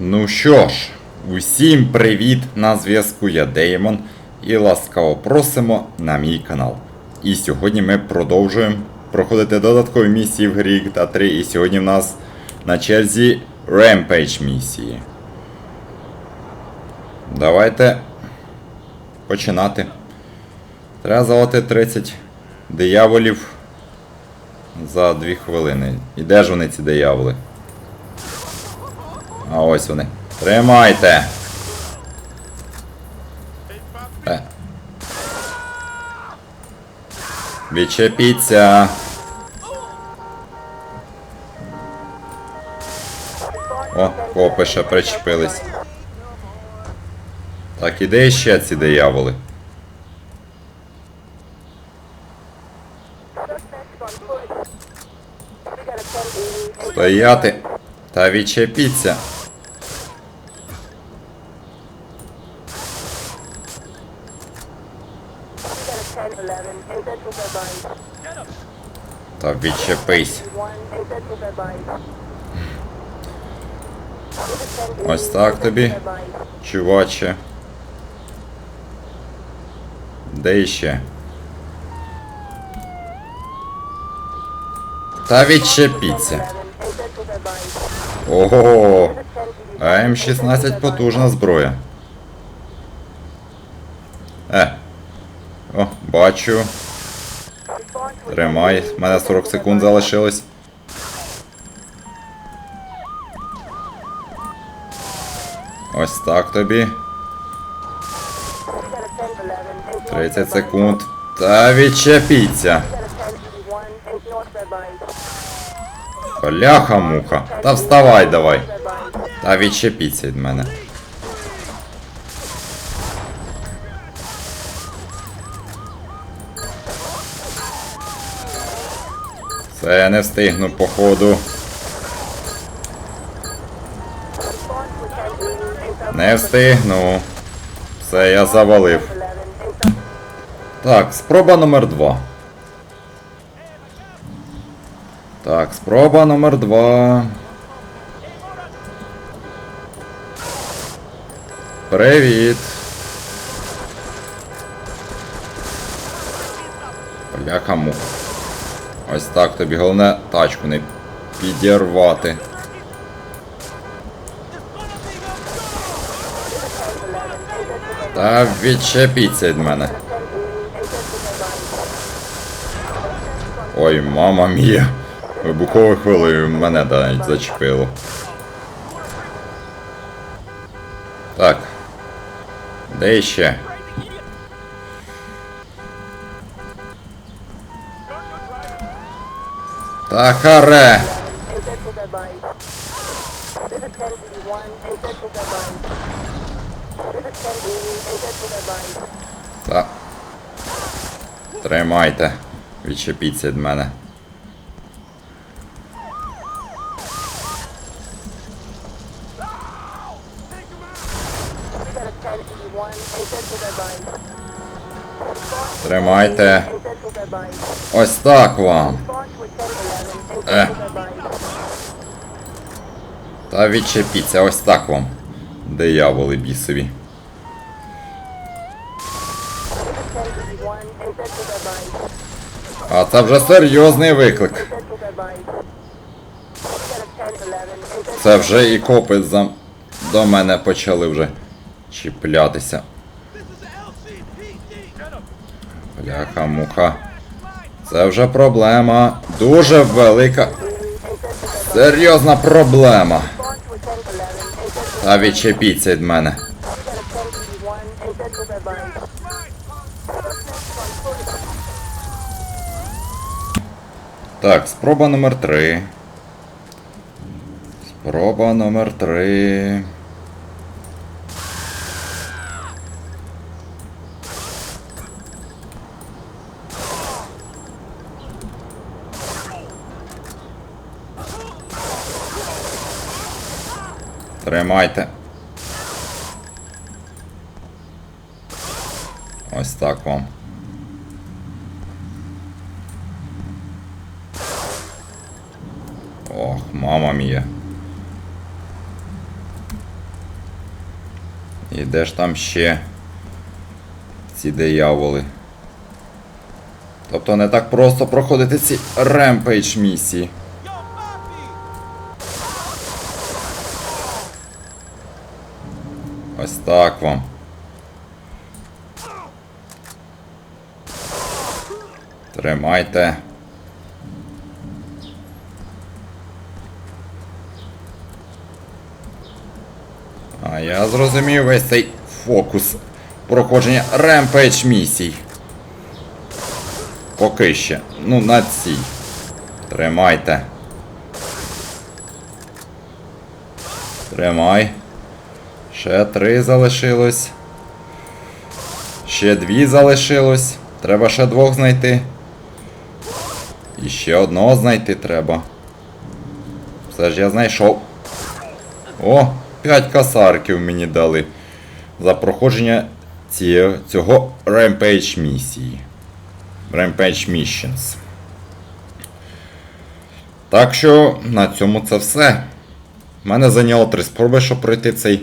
Ну що ж, усім привіт! На зв'язку я Деймон і ласкаво просимо на мій канал. І сьогодні ми продовжуємо проходити додаткові місії в грі GTA 3. І сьогодні в нас на черзі Rampage місії. Давайте починати. Треба завати 30 дияволів за 2 хвилини. І де ж вони ці дияволи? А ось вони. Тримайте! Е. Відчепіться! О, копи ще причепились. Так, і де ще ці дияволи? Стояти та відчепіться. Та відчепись. Ось так тобі, чуваче. Де іще? Та відчепіться. Ого! А М16 потужна зброя. Е. О, бачу. Тримай, в мене 40 секунд залишилось. Ось так тобі. 30 секунд. Та відчепіться. Бляха муха. Та вставай давай. Та відчепіться від мене. Це не встигну, походу. Не встигну. Все, я завалив. Так, спроба номер два. Так, спроба номер два. Привіт. Бляха муха. Ось так тобі головне тачку не підірвати. Та відчепіться від мене. Ой, мама мія. Вибуховою хвилею мене навіть зачепило. Так. Де ще? Та харе! Та. Тримайте. Відчепіться від мене. Тримайте. Ось так вам. Е. Та відчепіться, ось так вам. Дияволи бісові. А це вже серйозний виклик. Це вже і копи за... до мене почали вже чіплятися. Бляха муха. Це вже проблема. Дуже велика. Серйозна проблема. Та відчепіться від мене. Так, спроба номер три. Спроба номер три. Тримайте. Ось так вам. Ох, мама мія. І де ж там ще ці дияволи? Тобто не так просто проходити ці ремпейдж місії. Ось так вам. Тримайте. А я зрозумів весь цей фокус проходження ремпейдж місій. Поки ще. Ну, на цій. Тримайте. Тримай. Ще три залишилось. Ще дві залишилось. Треба ще двох знайти. І ще одного знайти треба. Все ж я знайшов. О, 5 касарків мені дали. За проходження цього Rampage місії. Rampage Missions. Так що на цьому це все. Мене зайняло три спроби, щоб пройти цей